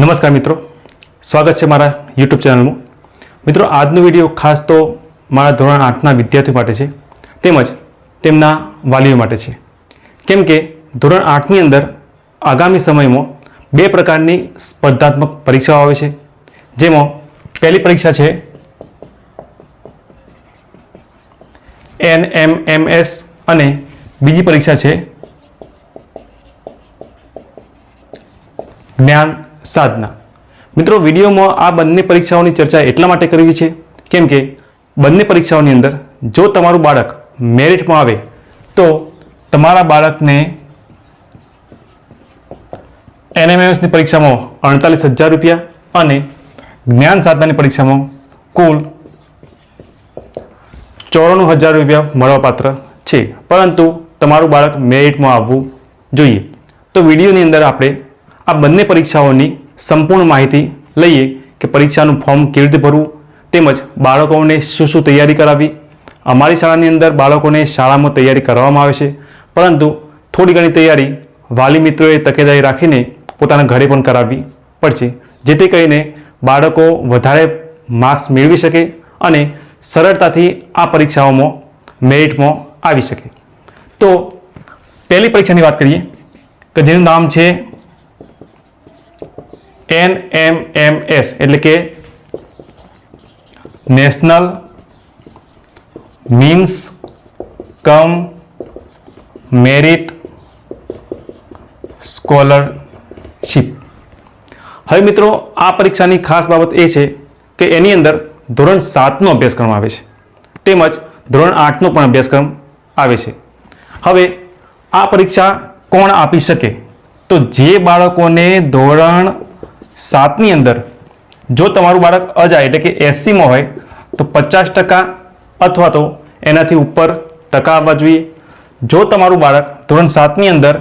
નમસ્કાર મિત્રો. સ્વાગત છે મારા યુટ્યુબ ચેનલમાં મિત્રો, આજનો વીડિયો ખાસ તો મારા ધોરણ આઠના વિદ્યાર્થીઓ માટે છે. તેમજ તેમના વાલીઓ માટે છે. કેમ કે ધોરણ આઠની અંદર આગામી સમયમાં બે પ્રકારની સ્પર્ધાત્મક પરીક્ષાઓ આવે છે. જેમાં પહેલી પરીક્ષા છે એન એમ એમ એસ અને બીજી પરીક્ષા છે જ્ઞાન સાધના. મિત્રો, વિડીયોમાં આ બંને પરીક્ષાઓની ચર્ચા એટલા માટે કરવી છે, કેમ કે બંને પરીક્ષાઓની અંદર જો તમારું બાળક મેરિટમાં આવે, તો તમારા બાળકને એનએમએસની પરીક્ષામાં અડતાલીસ હજાર રૂપિયા અને જ્ઞાન સાધનાની પરીક્ષામાં કુલ ચોરાણું હજાર રૂપિયા મળવાપાત્ર છે. પરંતુ તમારું બાળક મેરિટમાં આવવું જોઈએ. તો વિડીયોની અંદર આપણે આ બંને પરીક્ષાઓની સંપૂર્ણ માહિતી લઈએ કે પરીક્ષાનું ફોર્મ કેવી રીતે ભરવું, તેમજ બાળકોને શું શું તૈયારી કરાવવી. અમારી શાળાની અંદર બાળકોને શાળામાં તૈયારી કરવામાં આવે છે, પરંતુ થોડી ઘણી તૈયારી વાલી મિત્રોએ તકેદારી રાખીને પોતાના ઘરે પણ કરાવવી પડશે, જેથી કરીને બાળકો વધારે માર્ક્સ મેળવી શકે અને સરળતાથી આ પરીક્ષાઓમાં મેરિટમાં આવી શકે. તો પહેલી પરીક્ષાની વાત કરીએ, કે જેનું નામ છે એન એમ એમ એસ એટલે કે national means cum merit scholarship હવે મિત્રો, આ પરીક્ષાની ખાસ બાબત એ છે કે એની અંદર ધોરણ સાતનો અભ્યાસક્રમ આવે છે, તેમજ ધોરણ આઠનો પણ અભ્યાસક્રમ આવે છે. હવે આ પરીક્ષા કોણ આપી શકે? તો જે બાળકોને ધોરણ સાતની અંદર જો તમારું બાળક અજાય એટલે કે એસીમાં હોય, તો પચાસ ટકા અથવા તો એનાથી ઉપર ટકા આવવા જોઈએ. જો તમારું બાળક ધોરણ સાતની અંદર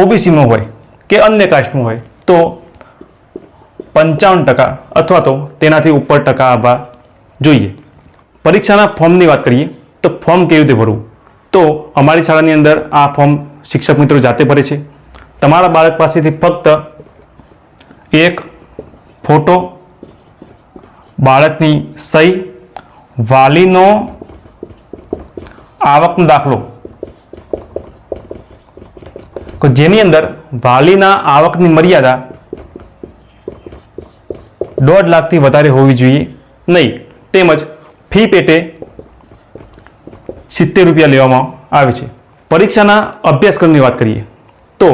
ઓબીસીમાં હોય કે અન્ય કાસ્ટમાં હોય, તો પંચાવન ટકા અથવા તો તેનાથી ઉપર ટકા આવવા જોઈએ. પરીક્ષાના ફોર્મની વાત કરીએ, તો ફોર્મ કેવી રીતે ભરવું? તો અમારી શાળાની અંદર આ ફોર્મ શિક્ષક મિત્રો જાતે ભરે છે. તમારા બાળક પાસેથી ફક્ત એક ફોટો બાળકની સહી વાલીનો આવકનો દાખલો. તો જેની અંદર વાલીના આવકની મર્યાદા દોઢ લાખથી વધારે હોવી જોઈએ નહીં. તેમજ ફી પેટે સિત્તેર રૂપિયા લેવામાં આવે છે. પરીક્ષાના અભ્યાસક્રમની વાત કરીએ તો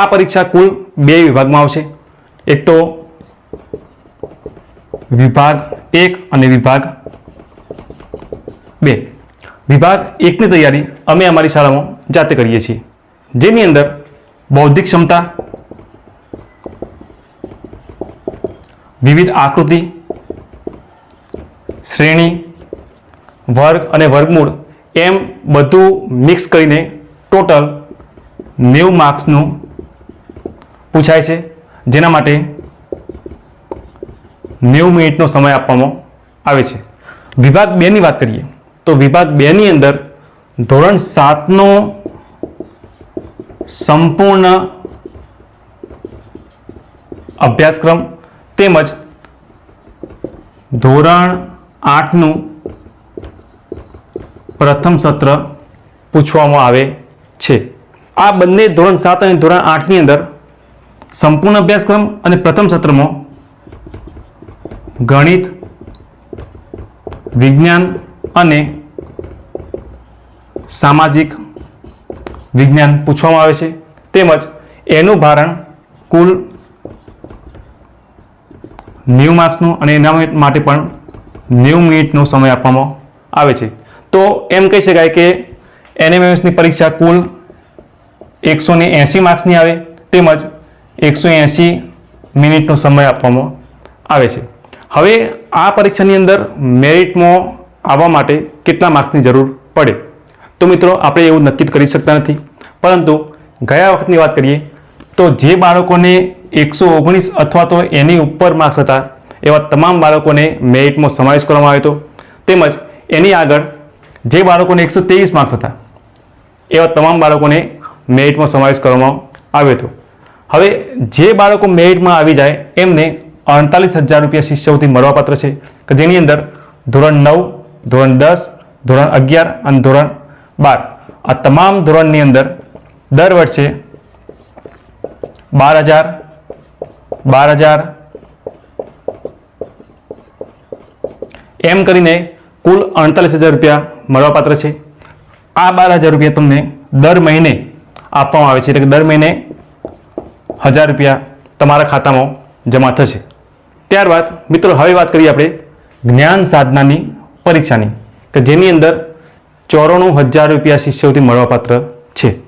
આ પરીક્ષા કુલ બે વિભાગમાં આવશે. એક તો વિભાગ એક અને વિભાગ બે. વિભાગ એકની તૈયારી અમે અમારી શાળામાં જાતે કરીએ છીએ. જેની અંદર બૌદ્ધિક ક્ષમતા, વિવિધ આકૃતિ, શ્રેણી, વર્ગ અને વર્ગમૂળ એમ બધું મિક્સ કરીને ટોટલ નેવું માર્ક્સનું પૂછાય છે. જેના માટે નેવું મિનિટનો સમય આપવામાં આવે છે. વિભાગ બેની વાત કરીએ, તો વિભાગ બેની અંદર ધોરણ સાતનો સંપૂર્ણ અભ્યાસક્રમ તેમજ ધોરણ આઠનું પ્રથમ સત્ર પૂછવામાં આવે છે. આ બંને ધોરણ સાત અને ધોરણ આઠની અંદર સંપૂર્ણ અભ્યાસક્રમ અને પ્રથમ સત્રમાં ગણિત, વિજ્ઞાન અને સામાજિક વિજ્ઞાન પૂછવામાં આવે છે. તેમજ એનું ભારણ કુલ નેવ માર્ક્સનું અને એના માટે પણ નેવ મિનિટનો સમય આપવામાં આવે છે. તો એમ કહી શકાય કે એનએમએસની પરીક્ષા કુલ એકસો ને એંસી માર્ક્સની આવે. તેમજ એકસો એંસી મિનિટનો સમય આપવામાં આવે છે. હવે આ પરીક્ષાની અંદર મેરિટમાં આવવા માટે કેટલા માર્ક્સની જરૂર પડે? તો મિત્રો, આપણે એવું નક્કી કરી શકતા નથી. પરંતુ ગયા વખતની વાત કરીએ તો જે બાળકોને એકસો ઓગણીસ અથવા તો એની ઉપર માર્ક્સ હતા, એવા તમામ બાળકોને મેરિટમાં સમાવેશ કરવામાં આવ્યો હતો. તેમજ એની આગળ જે બાળકોને એકસો ત્રેવીસ માર્ક્સ હતા, એવા તમામ બાળકોને મેરિટમાં સમાવેશ કરવામાં આવ્યો હતો. હવે જે બાળકો મેરિટમાં આવી જાય, એમને અડતાલીસ હજાર રૂપિયા શિષ્યવૃત્તિ મળવાપાત્ર છે, કે જેની અંદર ધોરણ નવ, ધોરણ દસ, ધોરણ અગિયાર અને ધોરણ બાર. આ તમામ ધોરણની અંદર દર વર્ષે બાર હજાર બાર હજાર, એમ કરીને કુલ અડતાલીસ હજાર રૂપિયા મળવાપાત્ર છે. આ બાર હજાર રૂપિયા તમને દર મહિને આપવામાં આવે છે, એટલે કે દર મહિને હજાર રૂપિયા તમારા ખાતામાં જમા થશે. ત્યારબાદ મિત્રો, હવે વાત કરીએ આપણે જ્ઞાન સાધનાની પરીક્ષાની, કે જેની અંદર ચોરાણું હજાર રૂપિયા શિષ્યવૃત્તિ મળવાપાત્ર છે.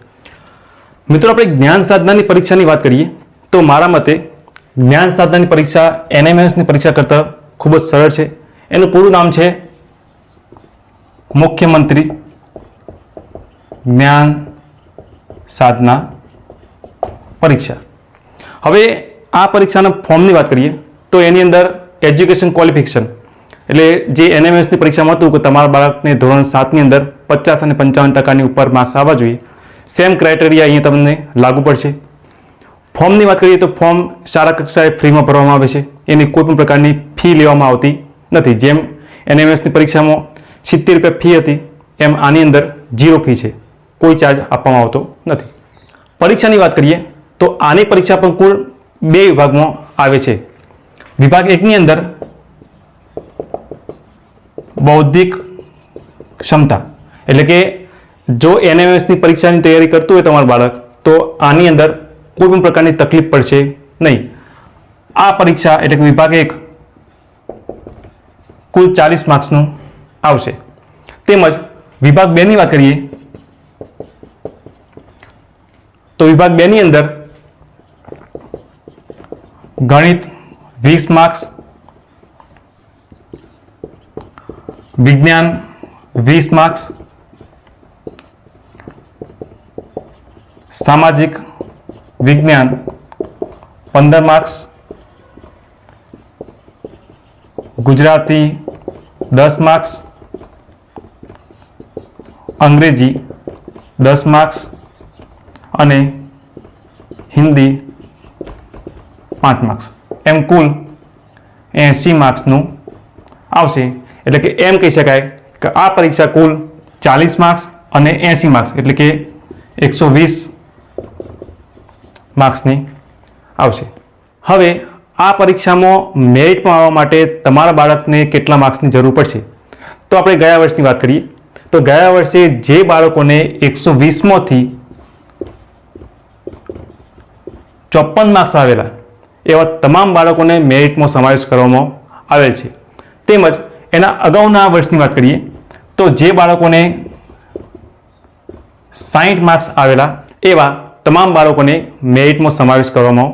મિત્રો, આપણે જ્ઞાન સાધનાની પરીક્ષાની વાત કરીએ, તો મારા મતે જ્ઞાન સાધનાની પરીક્ષા એનએમએસની પરીક્ષા કરતાં ખૂબ જ સરળ છે. એનું પૂરું નામ છે મુખ્યમંત્રી જ્ઞાન સાધના પરીક્ષા. હવે આ પરીક્ષાના ફોર્મની વાત કરીએ, તો એની અંદર એજ્યુકેશન ક્વોલિફિકેશન. એટલે જે એનએમએસની પરીક્ષામાં હતું કે તમારા બાળકને ધોરણ સાતની અંદર પચાસ અને પંચાવન ટકાની ઉપર માર્ક્સ આવવા જોઈએ સેમ ક્રાઇટેરિયા અહીંયા તમને લાગુ પડશે. ફોર્મની વાત કરીએ તો ફોર્મ શાળા કક્ષાએ ફ્રીમાં ભરવામાં આવે છે, એની કોઈ પણ પ્રકારની ફી લેવામાં આવતી નથી. જેમ એનએમએસની પરીક્ષામાં સિત્તેર રૂપિયા ફી હતી, એમ આની અંદર ઝીરો ફી છે, કોઈ ચાર્જ આપવામાં આવતો નથી. પરીક્ષાની વાત કરીએ તો આની પરીક્ષા પણ કુલ બે વિભાગમાં આવે છે. વિભાગ એકની અંદર બૌદ્ધિક ક્ષમતા, એટલે કે જો એનએમએસની પરીક્ષાની તૈયારી કરતું હોય તમારું બાળક, તો આની અંદર કોઈ પણ પ્રકારની તકલીફ પડશે નહીં. આ પરીક્ષા એટલે કે વિભાગ એક કુલ ચાલીસ માર્ક્સનું આવશે. તેમજ વિભાગ બેની વાત કરીએ, તો વિભાગ બેની અંદર ગણિત, વીસ માર્ક્સ વિજ્ઞાન, વીસ માર્ક્સ સામાજિક, વિજ્ઞાન, પંદર માર્ક્સ ગુજરાતી, દસ માર્ક્સ અંગ્રેજી, દસ માર્ક્સ અને હિન્દી પાંચ માર્ક્સ એમ કુલ એંસી માર્ક્સનું આવશે. એટલે કે એમ કહી શકાય કે આ પરીક્ષા કુલ ચાલીસ માર્ક્સ અને એંસી માર્ક્સ એટલે કે એકસો વીસ માર્ક્સની આવશે. હવે આ પરીક્ષામાં મેરિટમાં આવવા માટે તમારા બાળકને કેટલા માર્ક્સની જરૂર પડશે? તો આપણે ગયા વર્ષની વાત કરીએ. તો ગયા વર્ષે જે બાળકોને એકસો વીસમાંથી ચોપન માર્ક્સ આવેલા એવા તમામ બાળકોને મેરિટમાં સમાવેશ કરવામાં આવેલ છે. તેમજ એના અગાઉના વર્ષની વાત કરીએ, તો જે બાળકોને સાહીઠ માર્ક્સ આવેલા એવા તમામ બાળકોને મેરિટમાં સમાવેશ કરવામાં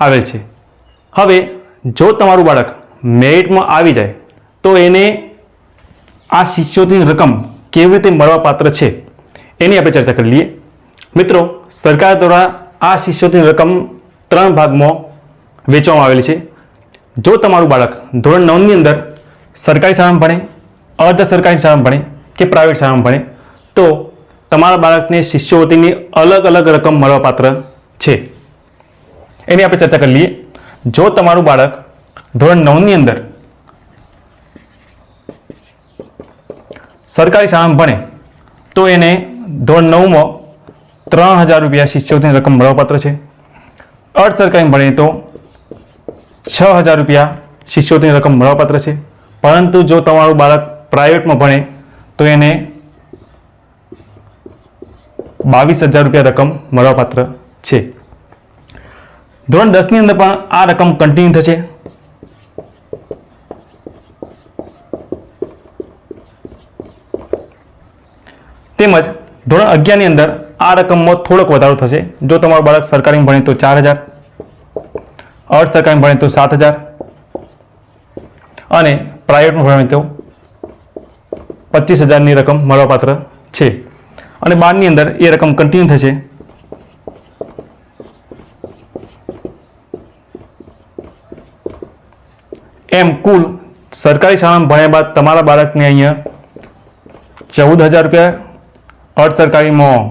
આવેલ છે. હવે, જો તમારું બાળક મેરિટમાં આવી જાય, તો એને આ શિષ્યોની રકમ કેવી રીતે મળવાપાત્ર છે, એની આપણે ચર્ચા કરી લઈએ. મિત્રો, સરકાર દ્વારા આ શિષ્યોની રકમ ત્રણ ભાગમાં વેચવામાં આવેલી છે. જો તમારું બાળક ધોરણ નવની અંદર સરકારી શાળામાં ભણે, અર્ધ સરકારી શાળામાં ભણે કે પ્રાઇવેટ શાળામાં ભણે, તો તમારા બાળકને શિષ્યવૃત્તિની અલગ અલગ રકમ મળવાપાત્ર છે. એની આપણે ચર્ચા કરી લઈએ. જો તમારું બાળક ધોરણ નવની અંદર સરકારી શાળામાં ભણે, તો એને ધોરણ નવમાં ત્રણ હજાર રૂપિયા શિષ્યવૃત્તિની રકમ મળવાપાત્ર છે. અર્ધ સરકારી ભણે તો છ હજાર રૂપિયા શિષ્યવૃત્તિની રકમ મળવાપાત્ર છે. પરંતુ જો તમારું બાળક પ્રાઇવેટમાં ભણે, તો એને બાવીસ હજાર રૂપિયા રકમ મળવાપાત્ર છે. ધોરણ દસની અંદર પણ આ રકમ કન્ટિન્યુ થશે. તેમજ ધોરણ અગિયારની અંદર આ રકમમાં થોડોક વધારો થશે. જો તમારું બાળક સરકારી ભણે તો ચાર હજાર. અર્ધ સરકારી ભણે તો સાત હજાર. અને પ્રાઇવેટમાં ભણે તો પચીસ હજારની રકમ મળવાપાત્ર છે. અને બારની અંદર એ રકમ કન્ટિન્યુ થશે. એમ કુલ સરકારી શાળામાં ભણ્યા બાદ તમારા બાળકને અહીંયા ચૌદ હજાર રૂપિયા અર્ધ સરકારીમાં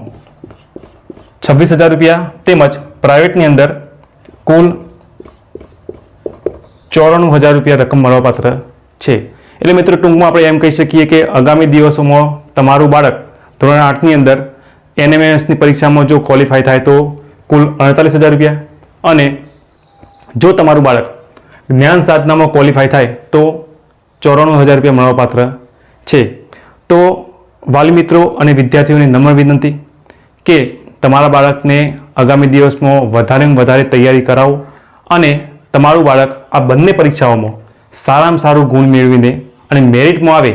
છવ્વીસ હજાર રૂપિયા તેમજ પ્રાઇવેટની અંદર કુલ ચોરાણું હજાર રૂપિયા રકમ મળવાપાત્ર છે. એટલે મિત્રો, ટૂંકમાં આપણે એમ કહી શકીએ કે આગામી દિવસોમાં તમારું બાળક ધોરણ આઠની અંદર એનએમએસની પરીક્ષામાં જો ક્વોલિફાય થાય તો કુલ અડતાલીસ હજાર રૂપિયા. અને જો તમારું બાળક જ્ઞાન સાધનામાં ક્વોલિફાય થાય તો ચોરાણું હજાર રૂપિયા મળવાપાત્ર છે. તો વાલી મિત્રો અને વિદ્યાર્થીઓને નમ્ર વિનંતી કે તમારા બાળકને આગામી દિવસમાં વધારેમાં વધારે તૈયારી કરાવો અને તમારું બાળક આ બંને પરીક્ષાઓમાં સારામાં સારું ગુણ મેળવીને અને મેરિટમાં આવે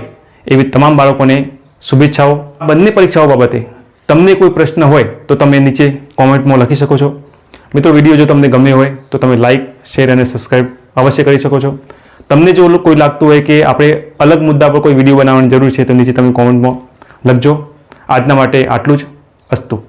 એવી તમામ બાળકોને શુભેચ્છાઓ. આ બંને પરીક્ષાઓ બાબતે તમને કોઈ પ્રશ્ન હોય તો તમે નીચે કોમેન્ટમાં લખી શકો છો. મિત્રો, વીડિયો જો તમને ગમ્યો હોય તો તમે લાઇક શેર અને સબસ્ક્રાઈબ અવશ્ય કરી શકો છો. તમને જો કોઈ લાગતું હોય કે આપણે અલગ મુદ્દા પર કોઈ વીડિયો બનાવવાની જરૂર છે તો નીચે તમે કોમેન્ટમાં લખજો. આજના માટે આટલું જ. અસ્તુ.